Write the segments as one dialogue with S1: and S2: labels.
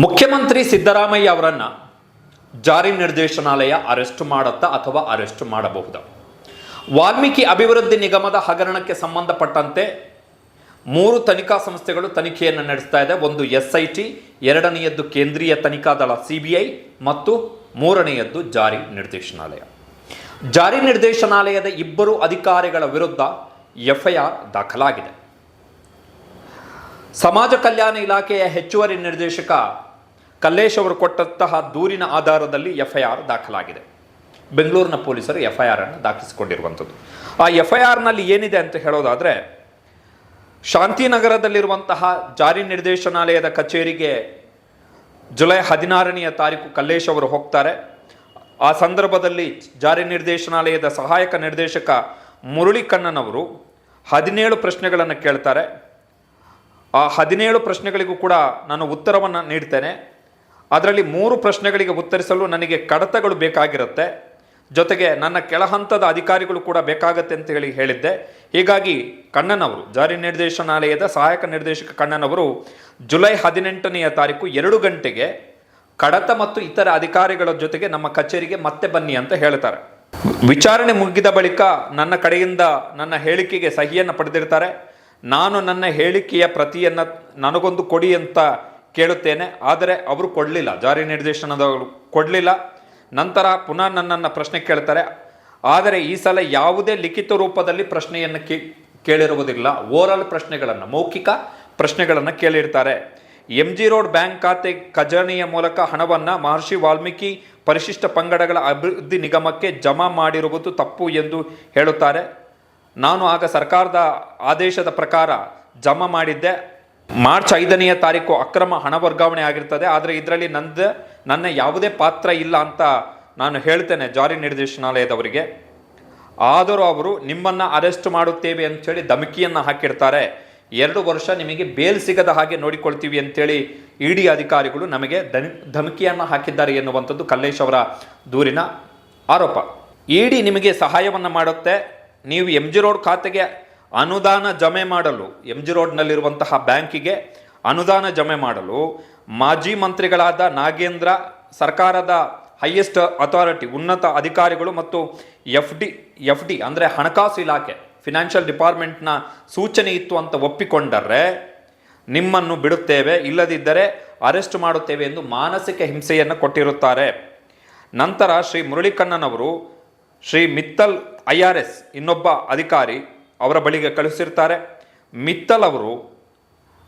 S1: ಮುಖ್ಯಮಂತ್ರಿ ಸಿದ್ದರಾಮಯ್ಯ ಅವರನ್ನ ಜಾರಿ ನಿರ್ದೇಶನಾಲಯ ಅರೆಸ್ಟ್ ಮಾಡುತ್ತಾ ಅಥವಾ ಅರೆಸ್ಟ್ ಮಾಡಬಹುದು? ವಾಲ್ಮೀಕಿ ಅಭಿವೃದ್ಧಿ ನಿಗಮದ ಹಗರಣಕ್ಕೆ ಸಂಬಂಧಪಟ್ಟಂತೆ ಮೂರು ತನಿಖಾ ಸಂಸ್ಥೆಗಳು ತನಿಖೆಯನ್ನು ನಡೆಸ್ತಾ ಇದೆ. ಒಂದು ಎಸ್ ಐ ಟಿ ಎರಡನೆಯದ್ದು ಕೇಂದ್ರೀಯ ತನಿಖಾ ದಳ ಸಿ ಮತ್ತು ಮೂರನೆಯದ್ದು ಜಾರಿ ನಿರ್ದೇಶನಾಲಯ. ಜಾರಿ ನಿರ್ದೇಶನಾಲಯದ ಇಬ್ಬರು ಅಧಿಕಾರಿಗಳ ವಿರುದ್ಧ ಎಫ್ಐಆರ್ ದಾಖಲಾಗಿದೆ. ಸಮಾಜ ಕಲ್ಯಾಣ ಇಲಾಖೆಯ ಹೆಚ್ಚುವರಿ ನಿರ್ದೇಶಕ ಕಲ್ಲೇಶ್ ಅವರು ಕೊಟ್ಟಂತಹ ದೂರಿನ ಆಧಾರದಲ್ಲಿ ಎಫ್ ಐ ಆರ್ ದಾಖಲಾಗಿದೆ. ಬೆಂಗಳೂರಿನ ಪೊಲೀಸರು ಎಫ್ ಐ ಅನ್ನು ದಾಖಲಿಸಿಕೊಂಡಿರುವಂಥದ್ದು. ಆ ಎಫ್ ಐ ಆರ್ನಲ್ಲಿ ಏನಿದೆ ಅಂತ ಹೇಳೋದಾದರೆ, ಶಾಂತಿನಗರದಲ್ಲಿರುವಂತಹ ಜಾರಿ ನಿರ್ದೇಶನಾಲಯದ ಕಚೇರಿಗೆ ಜುಲೈ ಹದಿನಾರನೆಯ ತಾರೀಕು ಕಲ್ಲೇಶ್ ಅವರು ಹೋಗ್ತಾರೆ. ಆ ಸಂದರ್ಭದಲ್ಲಿ ಜಾರಿ ನಿರ್ದೇಶನಾಲಯದ ಸಹಾಯಕ ನಿರ್ದೇಶಕ ಮುರಳಿ ಕಣ್ಣನವರು ಹದಿನೇಳು ಪ್ರಶ್ನೆಗಳನ್ನು ಕೇಳ್ತಾರೆ. ಆ ಹದಿನೇಳು ಪ್ರಶ್ನೆಗಳಿಗೂ ಕೂಡ ನಾನು ಉತ್ತರವನ್ನು ನೀಡ್ತೇನೆ. ಅದರಲ್ಲಿ ಮೂರು ಪ್ರಶ್ನೆಗಳಿಗೆ ಉತ್ತರಿಸಲು ನನಗೆ ಕಡತಗಳು ಬೇಕಾಗಿರುತ್ತೆ. ಜೊತೆಗೆ ನನ್ನ ಕೆಳಹಂತದ ಅಧಿಕಾರಿಗಳು ಕೂಡ ಬೇಕಾಗತ್ತೆ ಅಂತ ಹೇಳಿ ಹೇಳಿದ್ದೆ. ಹೀಗಾಗಿ ಕಣ್ಣನವರು, ಜಾರಿ ನಿರ್ದೇಶನಾಲಯದ ಸಹಾಯಕ ನಿರ್ದೇಶಕ ಕಣ್ಣನವರು ಜುಲೈ ಹದಿನೆಂಟನೆಯ ತಾರೀಕು ಎರಡು ಗಂಟೆಗೆ ಕಡತ ಮತ್ತು ಇತರ ಅಧಿಕಾರಿಗಳ ಜೊತೆಗೆ ನಮ್ಮ ಕಚೇರಿಗೆ ಮತ್ತೆ ಬನ್ನಿ ಅಂತ ಹೇಳ್ತಾರೆ. ವಿಚಾರಣೆ ಮುಗಿದ ಬಳಿಕ ನನ್ನ ಕಡೆಯಿಂದ ನನ್ನ ಹೇಳಿಕೆಗೆ ಸಹಿಯನ್ನು ಪಡೆದಿರ್ತಾರೆ. ನಾನು ನನ್ನ ಹೇಳಿಕೆಯ ಪ್ರತಿಯನ್ನು ನನಗೊಂದು ಕೊಡಿ ಅಂತ ಕೇಳುತ್ತೇನೆ, ಆದರೆ ಅವರು ಕೊಡಲಿಲ್ಲ. ಜಾರಿ ನಿರ್ದೇಶನದವರು ಕೊಡಲಿಲ್ಲ. ನಂತರ ಪುನಃ ನನ್ನನ್ನು ಪ್ರಶ್ನೆ ಕೇಳ್ತಾರೆ, ಆದರೆ ಈ ಸಲ ಯಾವುದೇ ಲಿಖಿತ ರೂಪದಲ್ಲಿ ಪ್ರಶ್ನೆಯನ್ನು ಕೇಳಿರುವುದಿಲ್ಲ. ಓರಲ್ ಪ್ರಶ್ನೆಗಳನ್ನು, ಮೌಖಿಕ ಪ್ರಶ್ನೆಗಳನ್ನು ಕೇಳಿರ್ತಾರೆ. ಎಂ ಜಿ ರೋಡ್ ಬ್ಯಾಂಕ್ ಖಾತೆ ಖಜಾನೆಯ ಮೂಲಕ ಹಣವನ್ನು ಮಹರ್ಷಿ ವಾಲ್ಮೀಕಿ ಪರಿಶಿಷ್ಟ ಪಂಗಡಗಳ ಅಭಿವೃದ್ಧಿ ನಿಗಮಕ್ಕೆ ಜಮಾ ಮಾಡಿರುವುದು ತಪ್ಪು ಎಂದು ಹೇಳುತ್ತಾರೆ. ನಾನು ಆಗ ಸರ್ಕಾರದ ಆದೇಶದ ಪ್ರಕಾರ ಜಮಾ ಮಾಡಿದ್ದೆ. ಮಾರ್ಚ್ ಐದನೆಯ ತಾರೀಕು ಅಕ್ರಮ ಹಣ ವರ್ಗಾವಣೆ ಆಗಿರ್ತದೆ. ಆದರೆ ಇದರಲ್ಲಿ ನಂದ, ನನ್ನ ಯಾವುದೇ ಪಾತ್ರ ಇಲ್ಲ ಅಂತ ನಾನು ಹೇಳ್ತೇನೆ ಜಾರಿ ನಿರ್ದೇಶನಾಲಯದವರಿಗೆ. ಆದರೂ ಅವರು ನಿಮ್ಮನ್ನು ಅರೆಸ್ಟ್ ಮಾಡುತ್ತೇವೆ ಅಂಥೇಳಿ ಧಮಕಿಯನ್ನು ಹಾಕಿರ್ತಾರೆ. ಎರಡು ವರ್ಷ ನಿಮಗೆ ಬೇಲ್ ಸಿಗದ ಹಾಗೆ ನೋಡಿಕೊಳ್ತೀವಿ ಅಂತೇಳಿ ಇ ಡಿ ಅಧಿಕಾರಿಗಳು ನಮಗೆ ಧಮಕಿಯನ್ನು ಹಾಕಿದ್ದಾರೆ ಎನ್ನುವಂಥದ್ದು ಕಲ್ಲೇಶ್ ಅವರ ದೂರಿನ ಆರೋಪ. ಇ ನಿಮಗೆ ಸಹಾಯವನ್ನು ಮಾಡುತ್ತೆ. ನೀವು ಎಂ ಜಿ ರೋಡ್ ಖಾತೆಗೆ ಅನುದಾನ ಜಮೆ ಮಾಡಲು ಎಂ ಜಿ ರೋಡ್ನಲ್ಲಿರುವಂತಹ ಬ್ಯಾಂಕಿಗೆ ಅನುದಾನ ಜಮೆ ಮಾಡಲು ಮಾಜಿ ಮಂತ್ರಿಗಳಾದ ನಾಗೇಂದ್ರ, ಸರ್ಕಾರದ ಹೈಯೆಸ್ಟ್ ಅಥಾರಿಟಿ ಉನ್ನತ ಅಧಿಕಾರಿಗಳು ಮತ್ತು ಎಫ್ ಡಿ ಎಫ್ ಡಿ ಅಂದರೆ ಹಣಕಾಸು ಇಲಾಖೆ ಫಿನಾನ್ಷಿಯಲ್ ಡಿಪಾರ್ಟ್ಮೆಂಟ್ನ ಸೂಚನೆ ಇತ್ತು ಅಂತ ಒಪ್ಪಿಕೊಂಡರೆ ನಿಮ್ಮನ್ನು ಬಿಡುತ್ತೇವೆ, ಇಲ್ಲದಿದ್ದರೆ ಅರೆಸ್ಟ್ ಮಾಡುತ್ತೇವೆ ಎಂದು ಮಾನಸಿಕ ಹಿಂಸೆಯನ್ನು ಕೊಟ್ಟಿರುತ್ತಾರೆ. ನಂತರ Shri ಮುರಳಿಕಣ್ಣನವರು Shri Mittal I R S ಇನ್ನೊಬ್ಬ ಅಧಿಕಾರಿ ಅವರ ಬಳಿಗೆ ಕಳಿಸಿರ್ತಾರೆ ಮಿತ್ತಲ್ ಅವರು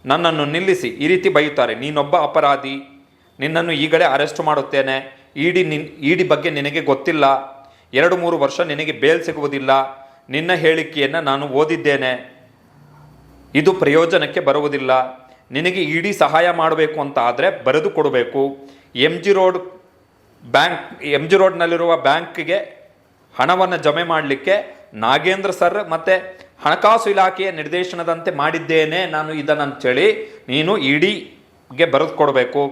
S1: ನನ್ನನ್ನು ನಿಲ್ಲಿಸಿ ಈ ರೀತಿ ಬೈಯುತ್ತಾರೆ, ನೀನೊಬ್ಬ ಅಪರಾಧಿ, ನಿನ್ನನ್ನು ಈಗಲೇ ಅರೆಸ್ಟ್ ಮಾಡುತ್ತೇನೆ ಇಡಿ ನಿನ್ ಇಡಿ ಬಗ್ಗೆ ನಿನಗೆ ಗೊತ್ತಿಲ್ಲ, ಎರಡು ಮೂರು ವರ್ಷ ನಿನಗೆ ಬೇಲ್ ಸಿಗುವುದಿಲ್ಲ, ನಿನ್ನ ಹೇಳಿಕೆಯನ್ನು ನಾನು ಓದಿದ್ದೇನೆ, ಇದು ಪ್ರಯೋಜನಕ್ಕೆ ಬರುವುದಿಲ್ಲ, ನಿನಗೆ ಇಡಿ ಸಹಾಯ ಮಾಡಬೇಕು ಅಂತ ಆದರೆ ಬರೆದು ಕೊಡಬೇಕು. M G road bank M G ರೋಡ್ನಲ್ಲಿರುವ ಬ್ಯಾಂಕ್ಗೆ ಹಣವನ್ನು ಜಮೆ ಮಾಡಲಿಕ್ಕೆ ನಾಗೇಂದ್ರ ಸರ್ ಮತ್ತು ಹಣಕಾಸು ಇಲಾಖೆಯ ನಿರ್ದೇಶನದಂತೆ ಮಾಡಿದ್ದೇನೆ. ನಾನು ಇದನ್ನಂಥೇಳಿ ನೀನು ಇಡಿಗೆ ಬರೆದು ಕೊಡಬೇಕು.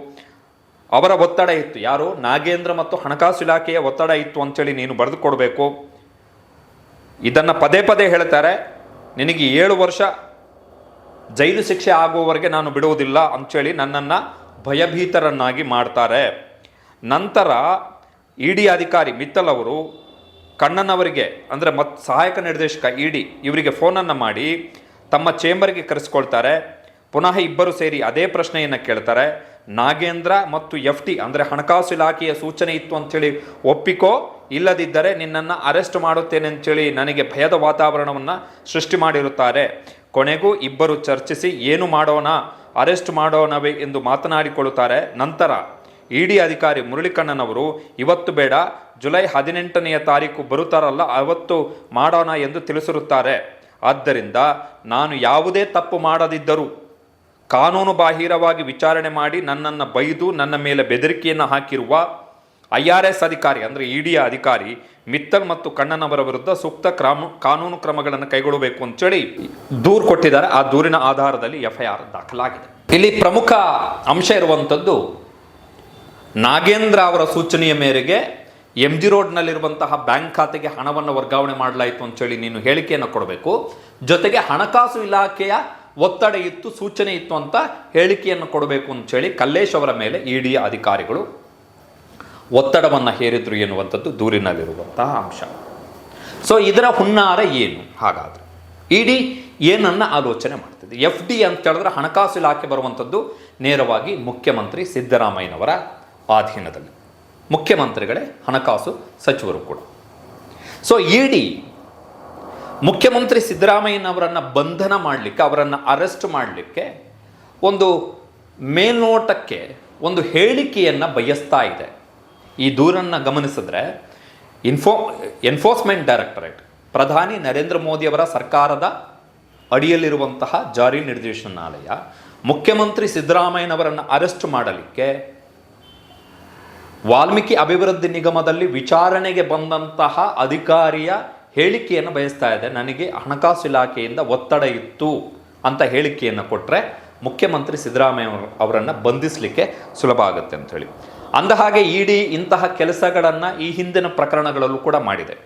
S1: ಅವರ ಒತ್ತಡ ಇತ್ತು. ಯಾರು? ನಾಗೇಂದ್ರ ಮತ್ತು ಹಣಕಾಸು ಇಲಾಖೆಯ ಒತ್ತಡ ಇತ್ತು ಅಂಥೇಳಿ ನೀನು ಬರೆದು ಕೊಡಬೇಕು. ಇದನ್ನು ಪದೇ ಪದೇ ಹೇಳ್ತಾರೆ. ನಿನಗೆ ಏಳು ವರ್ಷ ಜೈಲು ಶಿಕ್ಷೆ ಆಗುವವರೆಗೆ ನಾನು ಬಿಡುವುದಿಲ್ಲ ಅಂಥೇಳಿ ನನ್ನನ್ನು ಭಯಭೀತರನ್ನಾಗಿ ಮಾಡ್ತಾರೆ. ನಂತರ ಇ ಡಿ ಅಧಿಕಾರಿ ಮಿತ್ತಲ್ ಅವರು ಕಣ್ಣನವರಿಗೆ, ಅಂದರೆ ಮತ್ ಸಹಾಯಕ ನಿರ್ದೇಶಕ ಇ ಡಿ ಇವರಿಗೆ ಫೋನನ್ನು ಮಾಡಿ ತಮ್ಮ ಚೇಂಬರ್ಗೆ ಕರೆಸ್ಕೊಳ್ತಾರೆ. ಪುನಃ ಇಬ್ಬರು ಸೇರಿ ಅದೇ ಪ್ರಶ್ನೆಯನ್ನು ಕೇಳ್ತಾರೆ. ನಾಗೇಂದ್ರ ಮತ್ತು ಎಫ್ ಟಿ ಅಂದರೆ ಹಣಕಾಸು ಇಲಾಖೆಯ ಸೂಚನೆ ಇತ್ತು ಅಂಥೇಳಿ ಒಪ್ಪಿಕೋ, ಇಲ್ಲದಿದ್ದರೆ ನಿನ್ನನ್ನು ಅರೆಸ್ಟ್ ಮಾಡುತ್ತೇನೆ ಅಂತೇಳಿ ನನಗೆ ಭಯದ ವಾತಾವರಣವನ್ನು ಸೃಷ್ಟಿ ಮಾಡಿರುತ್ತಾರೆ. ಕೊನೆಗೂ ಇಬ್ಬರು ಚರ್ಚಿಸಿ, ಏನು ಮಾಡೋಣ? ಅರೆಸ್ಟ್ ಮಾಡೋಣವೇ? ಎಂದು ಮಾತನಾಡಿಕೊಳ್ಳುತ್ತಾರೆ. ನಂತರ ಇ ಡಿ ಅಧಿಕಾರಿ ಮುರಳಿಕಣ್ಣನವರು, ಇವತ್ತು ಬೇಡ, ಜುಲೈ ಹದಿನೆಂಟನೆಯ ತಾರೀಕು ಬರುತ್ತಾರಲ್ಲ, ಅವತ್ತು ಮಾಡೋಣ ಎಂದು ತಿಳಿಸಿರುತ್ತಾರೆ. ಆದ್ದರಿಂದ ನಾನು ಯಾವುದೇ ತಪ್ಪು ಮಾಡದಿದ್ದರೂ ಕಾನೂನು ಬಾಹಿರವಾಗಿ ವಿಚಾರಣೆ ಮಾಡಿ ನನ್ನನ್ನು ಬೈದು ನನ್ನ ಮೇಲೆ ಬೆದರಿಕೆಯನ್ನು ಹಾಕಿರುವ ಐ ಆರ್ ಎಸ್ ಅಧಿಕಾರಿ, ಅಂದರೆ ಇ ಡಿಯ ಅಧಿಕಾರಿ ಮಿತ್ತಲ್ ಮತ್ತು ಕಣ್ಣನವರ ವಿರುದ್ಧ ಸೂಕ್ತ ಕ್ರಮ, ಕಾನೂನು ಕ್ರಮಗಳನ್ನು ಕೈಗೊಳ್ಳಬೇಕು ಅಂತೇಳಿ ದೂರು ಕೊಟ್ಟಿದ್ದಾರೆ. ಆ ದೂರಿನ ಆಧಾರದಲ್ಲಿ ಎಫ್ ಐ ಆರ್ ದಾಖಲಾಗಿದೆ. ಇಲ್ಲಿ ಪ್ರಮುಖ ಅಂಶ ಇರುವಂಥದ್ದು ನಾಗೇಂದ್ರ ಅವರ ಸೂಚನೆಯ ಮೇರೆಗೆ ಎಂ ಜಿ ರೋಡ್ನಲ್ಲಿರುವಂತಹ ಬ್ಯಾಂಕ್ ಖಾತೆಗೆ ಹಣವನ್ನು ವರ್ಗಾವಣೆ ಮಾಡಲಾಯಿತು ಅಂತೇಳಿ ನೀನು ಹೇಳಿಕೆಯನ್ನು ಕೊಡಬೇಕು. ಜೊತೆಗೆ ಹಣಕಾಸು ಇಲಾಖೆಯ ಒತ್ತಡ ಇತ್ತು, ಸೂಚನೆ ಇತ್ತು ಅಂತ ಹೇಳಿಕೆಯನ್ನು ಕೊಡಬೇಕು ಅಂತೇಳಿ ಕಲ್ಲೇಶ್ ಅವರ ಮೇಲೆ ಇಡಿ ಅಧಿಕಾರಿಗಳು ಒತ್ತಡವನ್ನು ಹೇರಿದ್ರು ಎನ್ನುವಂಥದ್ದು ದೂರಿನಲ್ಲಿರುವಂತಹ ಅಂಶ. ಸೊ ಇದರ ಹುನ್ನಾರ ಏನು? ಹಾಗಾದರೆ ಇಡಿ ಏನನ್ನ ಆಲೋಚನೆ ಮಾಡ್ತಿದೆ? ಎಫ್ ಡಿ ಅಂತ ಹೇಳಿದ್ರೆ ಹಣಕಾಸು ಇಲಾಖೆ ಬರುವಂಥದ್ದು ನೇರವಾಗಿ ಮುಖ್ಯಮಂತ್ರಿ ಸಿದ್ದರಾಮಯ್ಯನವರ ಅಧೀನದಲ್ಲಿ ಮುಖ್ಯಮಂತ್ರಿಗಳೇ, ಹಣಕಾಸು ಸಚಿವರು ಕೂಡ. ಸೊ ಇಡಿ ಮುಖ್ಯಮಂತ್ರಿ ಸಿದ್ದರಾಮಯ್ಯನವರನ್ನು ಬಂಧನ ಮಾಡಲಿಕ್ಕೆ, ಅವರನ್ನು ಅರೆಸ್ಟ್ ಮಾಡಲಿಕ್ಕೆ ಒಂದು ಮೇಲ್ನೋಟಕ್ಕೆ ಒಂದು ಹೇಳಿಕೆಯನ್ನು ಬಯಸ್ತಾ ಇದೆ. ಈ ದೂರನ್ನು ಗಮನಿಸಿದ್ರೆ ಇನ್ಫೋ ಎನ್ಫೋರ್ಸ್ಮೆಂಟ್ ಡೈರೆಕ್ಟರೇಟ್ ಪ್ರಧಾನಿ ನರೇಂದ್ರ ಮೋದಿಯವರ ಸರ್ಕಾರದ ಅಡಿಯಲ್ಲಿರುವಂತಹ ಜಾರಿ ನಿರ್ದೇಶನಾಲಯ ಮುಖ್ಯಮಂತ್ರಿ ಸಿದ್ದರಾಮಯ್ಯನವರನ್ನು ಅರೆಸ್ಟ್ ಮಾಡಲಿಕ್ಕೆ ವಾಲ್ಮೀಕಿ ಅಭಿವೃದ್ಧಿ ನಿಗಮದಲ್ಲಿ ವಿಚಾರಣೆಗೆ ಬಂದಂತಹ ಅಧಿಕಾರಿಯ ಹೇಳಿಕೆಯನ್ನು ಬಯಸ್ತಾ ಇದೆ. ನನಗೆ ಹಣಕಾಸು ಇಲಾಖೆಯಿಂದ ಒತ್ತಡ ಇತ್ತು ಅಂತ ಹೇಳಿಕೆಯನ್ನು ಕೊಟ್ಟರೆ ಮುಖ್ಯಮಂತ್ರಿ ಸಿದ್ದರಾಮಯ್ಯ ಅವರನ್ನು ಬಂಧಿಸಲಿಕ್ಕೆ ಸುಲಭ ಆಗುತ್ತೆ ಅಂಥೇಳಿ ಅಂದ ಹಾಗೆ ಇಡಿ ಇಂತಹ ಕೆಲಸಗಳನ್ನು ಈ ಹಿಂದಿನ ಪ್ರಕರಣಗಳಲ್ಲೂ ಕೂಡ ಮಾಡಿದೆ.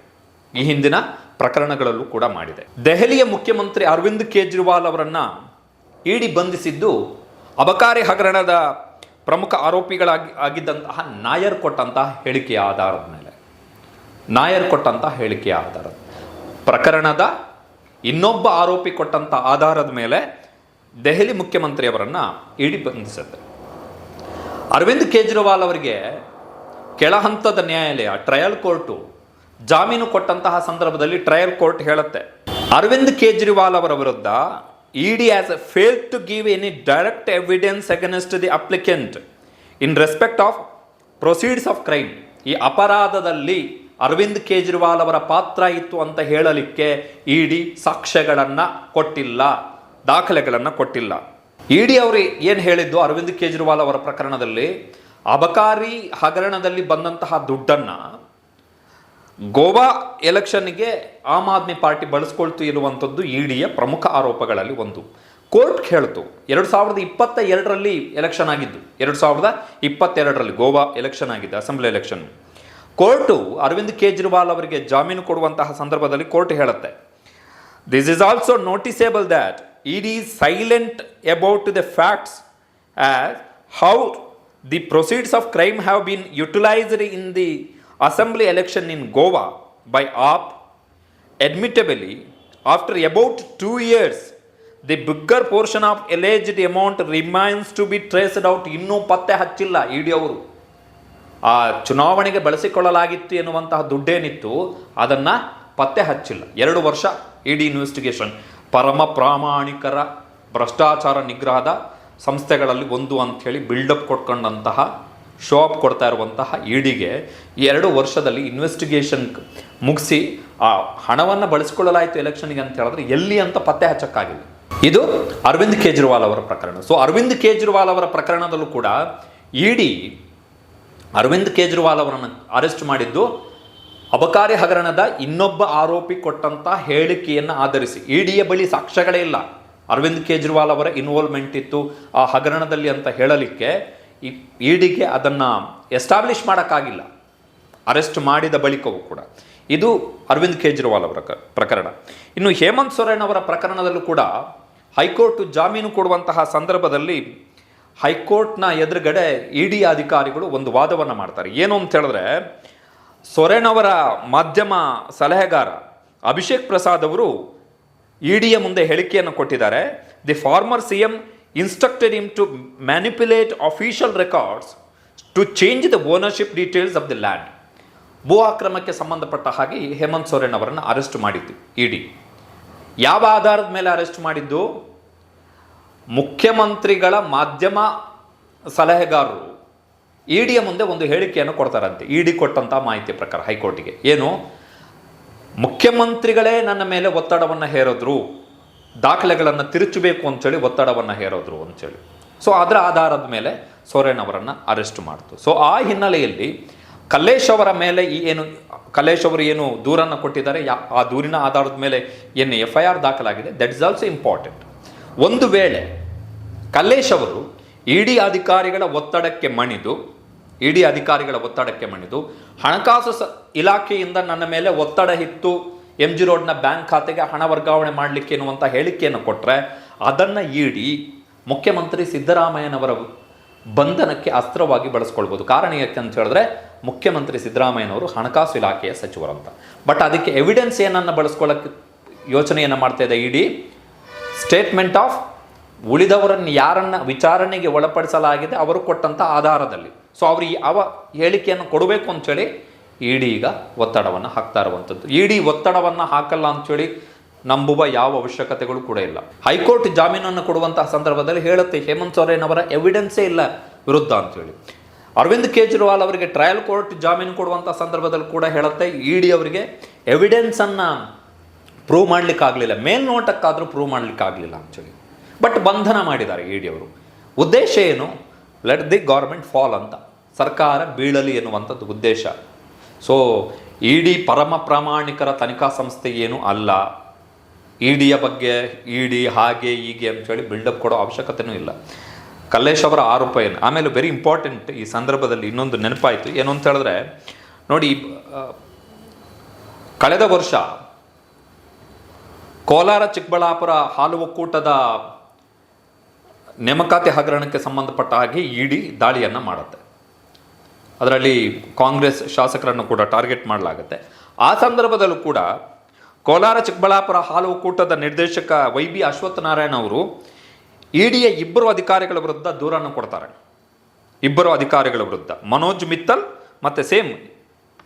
S1: ಈ ಹಿಂದಿನ ಪ್ರಕರಣಗಳಲ್ಲೂ ಕೂಡ ಮಾಡಿದೆ. ದೆಹಲಿಯ ಮುಖ್ಯಮಂತ್ರಿ ಅರವಿಂದ್ ಕೇಜ್ರಿವಾಲ್ ಅವರನ್ನು ಇಡಿ ಬಂಧಿಸಿದ್ದು ಅಬಕಾರಿ ಹಗರಣದ ಪ್ರಮುಖ ಆರೋಪಿಗಳಾಗಿ ಆಗಿದ್ದಂತಹ ನಾಯರ್ ಕೊಟ್ಟಂತಹ ಹೇಳಿಕೆಯ ಆಧಾರದ ಮೇಲೆ. ನಾಯರ್ ಕೊಟ್ಟಂತ ಹೇಳಿಕೆಯ ಆಧಾರ ಪ್ರಕರಣದ ಇನ್ನೊಬ್ಬ ಆರೋಪಿ ಕೊಟ್ಟಂತ ಆಧಾರದ ಮೇಲೆ ದೆಹಲಿ ಮುಖ್ಯಮಂತ್ರಿಯವರನ್ನ ಇಡಿ ಬಂಧಿಸುತ್ತೆ ಅರವಿಂದ್ ಕೇಜ್ರಿವಾಲ್ ಅವರಿಗೆ ಕೆಳಹಂತದ ನ್ಯಾಯಾಲಯ, ಟ್ರಯಲ್ ಕೋರ್ಟು ಜಾಮೀನು ಕೊಟ್ಟಂತಹ ಸಂದರ್ಭದಲ್ಲಿ ಟ್ರಯಲ್ ಕೋರ್ಟ್ ಹೇಳುತ್ತೆ. ಅರವಿಂದ್ ಕೇಜ್ರಿವಾಲ್ ಅವರ ವಿರುದ್ಧ ED has failed to give any direct evidence against the applicant. In respect of proceeds of crime ಈ ಅಪರಾಧದಲ್ಲಿ ಅರವಿಂದ್ ಕೇಜ್ರಿವಾಲ್ ಅವರ ಪಾತ್ರ ಇತ್ತು ಅಂತ ಹೇಳಲಿಕ್ಕೆ ಇಡಿ ಸಾಕ್ಷ್ಯಗಳನ್ನು ಕೊಟ್ಟಿಲ್ಲ, ದಾಖಲೆಗಳನ್ನು ಕೊಟ್ಟಿಲ್ಲ. ಇಡಿ ಅವರು ಏನು ಹೇಳಿದ್ದು ಅರವಿಂದ್ ಕೇಜ್ರಿವಾಲ್ ಅವರ ಪ್ರಕರಣದಲ್ಲಿ? ಅಬಕಾರಿ ಹಗರಣದಲ್ಲಿ ಬಂದಂತಹ ದುಡ್ಡನ್ನು ಗೋವಾ ಎಲೆಕ್ಷನ್ಗೆ ಆಮ್ ಆದ್ಮಿ ಪಾರ್ಟಿ ಬಳಸ್ಕೊಳ್ತು ಇರುವಂಥದ್ದು ಇಡಿಯ ಪ್ರಮುಖ ಆರೋಪಗಳಲ್ಲಿ ಒಂದು. ಕೋರ್ಟ್ ಹೇಳ್ತು ಎರಡು ಸಾವಿರದ ಇಪ್ಪತ್ತ ಎರಡರಲ್ಲಿ ಎಲೆಕ್ಷನ್ ಆಗಿದ್ದು, ಎರಡು ಸಾವಿರದ ಇಪ್ಪತ್ತೆರಡರಲ್ಲಿ ಗೋವಾ ಎಲೆಕ್ಷನ್ ಆಗಿದ್ದು assembly election. Court Arvind Kejriwal ಅವರಿಗೆ ಜಾಮೀನು ಕೊಡುವಂತಹ ಸಂದರ್ಭದಲ್ಲಿ ಕೋರ್ಟ್ ಹೇಳುತ್ತೆ this is also noticeable that it is silent about the facts as how the proceeds of crime have been utilised in the assembly election in Goa by AAP admittably after about two years the bigger portion of alleged amount remains to be traced out ಇನ್ನೂ ಪತ್ತೆ ಹಚ್ಚಿಲ್ಲ ಇಡಿ ಅವರು. ಆ ಚುನಾವಣೆಗೆ ಬಳಸಿಕೊಳ್ಳಲಾಗಿತ್ತು ಎನ್ನುವಂತಹ ದುಡ್ಡೇನಿತ್ತು, ಅದನ್ನು ಪತ್ತೆ ಹಚ್ಚಿಲ್ಲ. ಎರಡು ವರ್ಷ ಇಡಿ ಇನ್ವೆಸ್ಟಿಗೇಷನ್ ಪರಮ ಪ್ರಾಮಾಣಿಕರ ಭ್ರಷ್ಟಾಚಾರ ನಿಗ್ರಹದ ಸಂಸ್ಥೆಗಳಲ್ಲಿ ಒಂದು ಅಂಥೇಳಿ ಬಿಲ್ಡಪ್ ಕೊಟ್ಕೊಂಡಂತಹ ಶೋ ಅಪ್ ಕೊಡ್ತಾ ಇರುವಂತಹ ಇಡಿಗೆ ಎರಡು ವರ್ಷದಲ್ಲಿ ಇನ್ವೆಸ್ಟಿಗೇಷನ್ ಮುಗಿಸಿ, ಆ ಹಣವನ್ನು ಬಳಸಿಕೊಳ್ಳಲಾಯಿತು ಎಲೆಕ್ಷನ್ಗೆ ಅಂತ ಹೇಳಿದ್ರೆ ಎಲ್ಲಿ ಅಂತ ಪತ್ತೆ ಹಚ್ಚಕ್ಕಾಗಿಲ್ಲ. ಇದು ಅರವಿಂದ್ ಕೇಜ್ರಿವಾಲ್ ಅವರ ಪ್ರಕರಣ. ಸೊ ಅರವಿಂದ್ ಕೇಜ್ರಿವಾಲ್ ಅವರ ಪ್ರಕರಣದಲ್ಲೂ ಕೂಡ ಇಡಿ ಅರವಿಂದ್ ಕೇಜ್ರಿವಾಲ್ ಅವರನ್ನು ಅರೆಸ್ಟ್ ಮಾಡಿದ್ದು ಅಬಕಾರಿ ಹಗರಣದ ಇನ್ನೊಬ್ಬ ಆರೋಪಿ ಕೊಟ್ಟಂತ ಹೇಳಿಕೆಯನ್ನು ಆಧರಿಸಿ. ಇಡಿಯ ಬಳಿ ಸಾಕ್ಷ್ಯಗಳೇ ಇಲ್ಲ. ಅರವಿಂದ್ ಕೇಜ್ರಿವಾಲ್ ಅವರ ಇನ್ವಾಲ್ವ್ಮೆಂಟ್ ಇತ್ತು. ಆ ಹಗರಣದಲ್ಲಿ ಅಂತ ಹೇಳಲಿಕ್ಕೆ ಈ ಡಿಗೆ ಅದನ್ನು ಎಸ್ಟಾಬ್ಲಿಷ್ ಮಾಡೋಕ್ಕಾಗಿಲ್ಲ. ಅರೆಸ್ಟ್ ಮಾಡಿದ ಬಳಿಕವೂ ಕೂಡ. ಇದು ಅರವಿಂದ್ ಕೇಜ್ರಿವಾಲ್ ಅವರ ಪ್ರಕರಣ. ಇನ್ನು ಹೇಮಂತ್ ಸೊರೇನ್ ಅವರ ಪ್ರಕರಣದಲ್ಲೂ ಕೂಡ ಹೈಕೋರ್ಟ್ ಜಾಮೀನು ಕೊಡುವಂತಹ ಸಂದರ್ಭದಲ್ಲಿ ಹೈಕೋರ್ಟ್ನ ಎದುರುಗಡೆ ಇಡಿ ಅಧಿಕಾರಿಗಳು ಒಂದು ವಾದವನ್ನು ಮಾಡ್ತಾರೆ. ಏನು ಅಂತ ಹೇಳಿದ್ರೆ, ಸೊರೇನ್ ಅವರ ಮಾಧ್ಯಮ ಸಲಹೆಗಾರ ಅಭಿಷೇಕ್ ಪ್ರಸಾದ್ ಅವರು ಇಡಿಯ ಮುಂದೆ ಹೇಳಿಕೆಯನ್ನು ಕೊಟ್ಟಿದ್ದಾರೆ. The former C M instructed him to manipulate official records to change the ownership details of the land ಭೂ ಆಕ್ರಮಕ್ಕೆ ಸಂಬಂಧಪಟ್ಟ ಹಾಗೆ ಹೇಮಂತ್ ಸೊರೇನ್ ಅವರನ್ನು ಅರೆಸ್ಟ್ ಮಾಡಿದ್ದು ಇಡಿ ಯಾವ ಆಧಾರದ ಮೇಲೆ ಅರೆಸ್ಟ್ ಮಾಡಿದ್ದು? ಮುಖ್ಯಮಂತ್ರಿಗಳ ಮಾಧ್ಯಮ ಸಲಹೆಗಾರರು ಇಡಿಯ ಮುಂದೆ ಒಂದು ಹೇಳಿಕೆಯನ್ನು ಕೊಡ್ತಾರಂತೆ. ಇಡಿ ಕೊಟ್ಟಂಥ ಮಾಹಿತಿ ಪ್ರಕಾರ ಹೈಕೋರ್ಟಿಗೆ. ಏನು? ಮುಖ್ಯಮಂತ್ರಿಗಳೇ ನನ್ನ ಮೇಲೆ ಒತ್ತಡವನ್ನು ಹೇರಿದ್ರು. ದಾಖಲೆಗಳನ್ನು ತಿರುಚಬೇಕು ಅಂತೇಳಿ ಒತ್ತಡವನ್ನು ಹೇರೋದ್ರು ಅಂತೇಳಿ. ಸೊ ಅದರ ಆಧಾರದ ಮೇಲೆ ಸೊರೇನ್ ಅವರನ್ನು ಅರೆಸ್ಟ್ ಮಾಡ್ತು. ಸೊ ಆ ಹಿನ್ನೆಲೆಯಲ್ಲಿ ಕಲ್ಲೇಶ್ ಅವರ ಮೇಲೆ ಈ ಏನು, ಕಲ್ಲೇಶ್ ಅವರು ಏನು ದೂರನ್ನು ಕೊಟ್ಟಿದ್ದಾರೆ, ಯಾ, ಆ ದೂರಿನ ಆಧಾರದ ಮೇಲೆ ಏನು ಎಫ್ ಐ ಆರ್ ದಾಖಲಾಗಿದೆ ದಟ್ ಇಸ್ ಆಲ್ಸೋ ಇಂಪಾರ್ಟೆಂಟ್ ಒಂದು ವೇಳೆ ಕಲ್ಲೇಶ್ ಅವರು ಇಡಿ ಅಧಿಕಾರಿಗಳ ಒತ್ತಡಕ್ಕೆ ಮಣಿದು, ಇಡಿ ಅಧಿಕಾರಿಗಳ ಒತ್ತಡಕ್ಕೆ ಮಣಿದು ಹಣಕಾಸು ಸ, ಇಲಾಖೆಯಿಂದ ನನ್ನ ಮೇಲೆ ಒತ್ತಡ ಇತ್ತು ಎಂ ಜಿ ರೋಡ್ನ ಬ್ಯಾಂಕ್ ಖಾತೆಗೆ ಹಣ ವರ್ಗಾವಣೆ ಮಾಡಲಿಕ್ಕೆ ಎನ್ನುವಂಥ ಹೇಳಿಕೆಯನ್ನು ಕೊಟ್ಟರೆ ಅದನ್ನು ಇಡಿ ಮುಖ್ಯಮಂತ್ರಿ ಸಿದ್ದರಾಮಯ್ಯನವರ ಬಂಧನಕ್ಕೆ ಅಸ್ತ್ರವಾಗಿ ಬಳಸ್ಕೊಳ್ಬೋದು. ಕಾರಣ ಯಾಕೆ ಅಂತ ಹೇಳಿದ್ರೆ ಮುಖ್ಯಮಂತ್ರಿ ಸಿದ್ದರಾಮಯ್ಯನವರು ಹಣಕಾಸು ಇಲಾಖೆಯ ಸಚಿವರಂತ. ಬಟ್ ಅದಕ್ಕೆ ಎವಿಡೆನ್ಸ್ ಏನನ್ನು ಬಳಸ್ಕೊಳ್ಳೋಕ್ಕೆ ಯೋಚನೆಯನ್ನು ಮಾಡ್ತಾ ಇದೆ ಇಡಿ ಸ್ಟೇಟ್ಮೆಂಟ್ ಆಫ್ ಉಳಿದವರನ್ನು ಯಾರನ್ನ ವಿಚಾರಣೆಗೆ ಒಳಪಡಿಸಲಾಗಿದೆ ಅವರು ಕೊಟ್ಟಂಥ ಆಧಾರದಲ್ಲಿ. ಸೊ ಅವರು ಈ ಅವ ಹೇಳಿಕೆಯನ್ನು ಕೊಡಬೇಕು ಅಂಥೇಳಿ ಇಡಿ ಈಗ ಒತ್ತಡವನ್ನು ಹಾಕ್ತಾ ಇರುವಂಥದ್ದು ಇಡಿ ಒತ್ತಡವನ್ನು ಹಾಕಲ್ಲ ಅಂಥೇಳಿ ನಂಬುವ ಯಾವ ಅವಶ್ಯಕತೆಗಳು ಕೂಡ ಇಲ್ಲ. ಹೈಕೋರ್ಟ್ ಜಾಮೀನನ್ನು ಕೊಡುವಂತಹ ಸಂದರ್ಭದಲ್ಲಿ ಹೇಳುತ್ತೆ ಹೇಮಂತ್ ಸೊರೇನ್ ಅವರ ಎವಿಡೆನ್ಸೇ ಇಲ್ಲ ವಿರುದ್ಧ ಅಂತೇಳಿ. ಅರವಿಂದ್ ಕೇಜ್ರಿವಾಲ್ ಅವರಿಗೆ ಟ್ರಯಲ್ ಕೋರ್ಟ್ ಜಾಮೀನು ಕೊಡುವಂಥ ಸಂದರ್ಭದಲ್ಲಿ ಕೂಡ ಹೇಳುತ್ತೆ ಇಡಿ ಅವರಿಗೆ ಎವಿಡೆನ್ಸನ್ನು ಪ್ರೂವ್ ಮಾಡಲಿಕ್ಕಾಗಲಿಲ್ಲ. ಮೇಲ್ನೋಟಕ್ಕಾದರೂ ಪ್ರೂವ್ ಮಾಡಲಿಕ್ಕಾಗಲಿಲ್ಲ ಆ್ಯಕ್ಚುಲಿ ಬಟ್ ಬಂಧನ ಮಾಡಿದ್ದಾರೆ ಇ ಡಿ ಅವರು. ಉದ್ದೇಶ ಏನು? ಲೆಟ್ ದಿ ಗೌರ್ಮೆಂಟ್ ಫಾಲ್ ಅಂತ. ಸರ್ಕಾರ ಬೀಳಲಿ ಎನ್ನುವಂಥದ್ದು ಉದ್ದೇಶ. ಸೊ ಇ ಡಿ ಪರಮ ಪ್ರಾಮಾಣಿಕರ ತನಿಖಾ ಸಂಸ್ಥೆ ಏನು ಅಲ್ಲ. ಇ ಡಿಯ ಬಗ್ಗೆ ಇ ಡಿ ಹಾಗೆ ಹೀಗೆ ಅಂತೇಳಿ ಬಿಲ್ಡಪ್ ಕೊಡೋ ಅವಶ್ಯಕತೆಯೂ ಇಲ್ಲ. ಕಲ್ಲೇಶ್ ಅವರ ಆರೋಪ ಏನು? ಆಮೇಲೆ ವೆರಿ ಇಂಪಾರ್ಟೆಂಟ್ ಈ ಸಂದರ್ಭದಲ್ಲಿ ಇನ್ನೊಂದು ನೆನಪಾಯಿತು. ಏನು ಅಂತ ಹೇಳಿದ್ರೆ, ನೋಡಿ ಕಳೆದ ವರ್ಷ ಕೋಲಾರ ಚಿಕ್ಕಬಳ್ಳಾಪುರ ಹಾಲು ಒಕ್ಕೂಟದ ನೇಮಕಾತಿ ಹಗರಣಕ್ಕೆ ಸಂಬಂಧಪಟ್ಟ ಹಾಗೆ ಇಡಿ ದಾಳಿಯನ್ನು ಮಾಡುತ್ತೆ. ಅದರಲ್ಲಿ ಕಾಂಗ್ರೆಸ್ ಶಾಸಕರನ್ನು ಕೂಡ ಟಾರ್ಗೆಟ್ ಮಾಡಲಾಗುತ್ತೆ. ಆ ಸಂದರ್ಭದಲ್ಲೂ ಕೂಡ ಕೋಲಾರ, ಚಿಕ್ಕಬಳ್ಳಾಪುರ ಹಾಲು ಒಕ್ಕೂಟದ ನಿರ್ದೇಶಕ ವೈ ಬಿ ಅಶ್ವತ್ಥನಾರಾಯಣ ಅವರು ಇಡಿಯ ಇಬ್ಬರು ಅಧಿಕಾರಿಗಳ ವಿರುದ್ಧ ದೂರನ್ನು ಕೊಡ್ತಾರೆ. ಇಬ್ಬರು ಅಧಿಕಾರಿಗಳ ವಿರುದ್ಧ. ಮನೋಜ್ ಮಿತ್ತಲ್ ಮತ್ತು ಸೇಮ್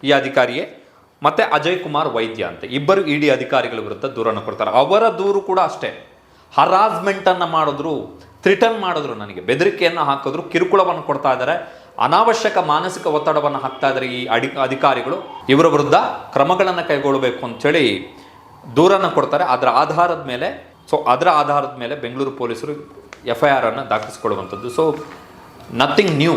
S1: ಈ ಅಧಿಕಾರಿಯೇ, ಮತ್ತು ಅಜಯ್ ಕುಮಾರ್ ವೈದ್ಯ ಅಂತ ಇಬ್ಬರು ಇಡಿ ಅಧಿಕಾರಿಗಳ ವಿರುದ್ಧ ದೂರನ್ನು ಕೊಡ್ತಾರೆ. ಅವರ ದೂರು ಕೂಡ ಅಷ್ಟೇ. ಹರಾಸ್ಮೆಂಟನ್ನು ಮಾಡಿದ್ರು, ಥ್ರಿಟನ್ ಮಾಡಿದ್ರು ನನಗೆ. ಬೆದರಿಕೆಯನ್ನು ಹಾಕಿದ್ರು, ಕಿರುಕುಳವನ್ನು ಕೊಡ್ತಾ ಇದ್ದಾರೆ. ಅನಾವಶ್ಯಕ ಮಾನಸಿಕ ಒತ್ತಡವನ್ನು ಹಾಕ್ತಾ ಇದ್ದಾರೆ ಈ ಅಡಿ, ಅಧಿಕಾರಿಗಳು. ಇವರ ವಿರುದ್ಧ ಕ್ರಮಗಳನ್ನು ಕೈಗೊಳ್ಳಬೇಕು ಅಂತೇಳಿ ದೂರನ್ನು ಕೊಡ್ತಾರೆ. ಅದರ ಆಧಾರದ ಮೇಲೆ, ಸೊ ಅದರ ಆಧಾರದ ಮೇಲೆ ಬೆಂಗಳೂರು ಪೊಲೀಸರು ಎಫ್ ಐ ಆರನ್ನು ದಾಖಲಿಸಿಕೊಳ್ಳುವಂಥದ್ದು ಸೊ ನಥಿಂಗ್ ನ್ಯೂ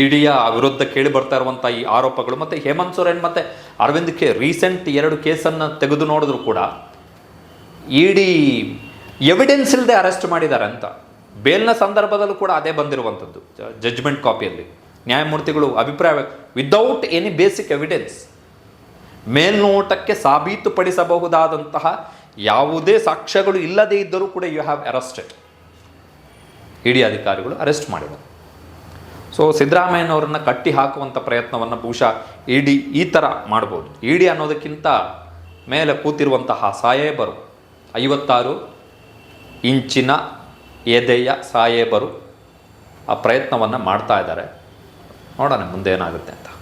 S1: ಇಡಿಯ ವಿರುದ್ಧ ಕೇಳಿ ಬರ್ತಾ ಇರುವಂಥ ಈ ಆರೋಪಗಳು ಮತ್ತು ಹೇಮಂತ್ ಸೊರೇನ್ ಮತ್ತು ಅರವಿಂದ್ ಕೆ, ರೀಸೆಂಟ್ ಎರಡು ಕೇಸನ್ನು ತೆಗೆದು ನೋಡಿದ್ರು ಕೂಡ ಇಡಿ ಎವಿಡೆನ್ಸ್ ಇಲ್ಲದೆ ಅರೆಸ್ಟ್ ಮಾಡಿದ್ದಾರೆ ಅಂತ. ಬೇಲ್ನ ಸಂದರ್ಭದಲ್ಲೂ ಕೂಡ ಅದೇ ಬಂದಿರುವಂಥದ್ದು ಜಡ್ಜ್ಮೆಂಟ್ ಕಾಪಿಯಲ್ಲಿ ನ್ಯಾಯಮೂರ್ತಿಗಳು ಅಭಿಪ್ರಾಯ ವಿದೌಟ್ ಎನಿ ಬೇಸಿಕ್ ಎವಿಡೆನ್ಸ್ ಮೇಲ್ನೋಟಕ್ಕೆ ಸಾಬೀತುಪಡಿಸಬಹುದಾದಂತಹ ಯಾವುದೇ ಸಾಕ್ಷ್ಯಗಳು ಇಲ್ಲದೇ ಇದ್ದರೂ ಕೂಡ ಯು ಹ್ಯಾವ್ ಅರೆಸ್ಟೆಡ್ ಇಡಿ ಅಧಿಕಾರಿಗಳು ಅರೆಸ್ಟ್ ಮಾಡಿದರು. ಸೊ ಸಿದ್ದರಾಮಯ್ಯನವರನ್ನು ಕಟ್ಟಿ ಹಾಕುವಂಥ ಪ್ರಯತ್ನವನ್ನು ಬಹುಶಃ ಇಡಿ ಈ ಥರ ಮಾಡ್ಬೋದು. ಇಡಿ ಅನ್ನೋದಕ್ಕಿಂತ ಮೇಲೆ ಕೂತಿರುವಂತಹ ಸಾಯೇಬರು ಐವತ್ತಾರು ಇಂಚಿನ ಎದೆಯ ಸಾಯೇಬರು ಆ ಪ್ರಯತ್ನವನ್ನು ಮಾಡ್ತಾ ಇದ್ದಾರೆ. ನೋಡೋಣ ಮುಂದೆ ಏನಾಗುತ್ತೆ ಅಂತ.